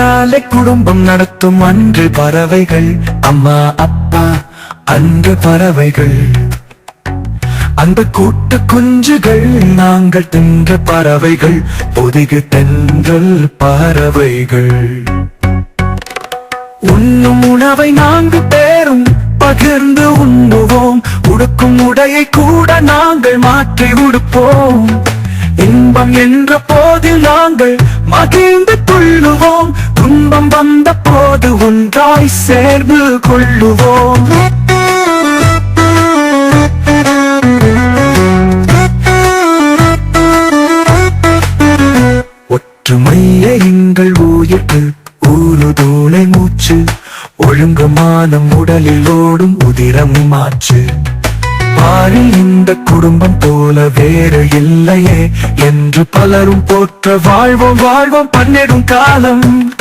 பின்னாலே குடும்பம் நடத்தும் அன்று பறவைகள். அம்மா அப்பா அன்று பறவைகள். அந்த கூட்டு குஞ்சுகள் நாங்கள் தின்ற பறவைகள் பொதிகு தென்றல் பறவைகள். உண்ணும் உணவை நான்கு பேரும் பகிர்ந்து உண்ணுவோம். உடுக்கும் உடையை கூட நாங்கள் மாற்றி உடுப்போம். துன்பம் என்ற போதில் நாங்கள் மகிழ்ந்து கொள்ளுவோம். துன்பம் வந்த போது ஒன்றாய் சேர்ந்து கொள்ளுவோம். ஒற்றுமையே எங்கள் உயிர்ப்பு ஊருதோலை மூச்சு. ஒழுங்குமானம் உடலில் ஓடும் உதிரம் ஆச்சு. பாரில் இந்த குடும்பம் போல வேறு இல்லையே என்று பலரும் போற்ற வாழ்வோம் வாழ்வோம் பன்னிடும் காலம்.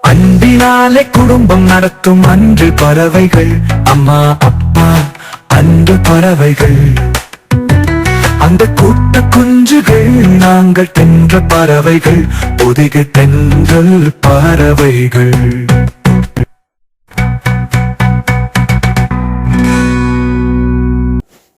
அன்பினாலே குடும்பம் நடத்தும் அன்று பறவைகள் அம்மா அப்பா அன்று பறவைகள். அந்த கூட்ட குஞ்சுகள் நாங்கள் தென்ற பறவைகள் ஒதுகு தென்றல் பறவைகள்.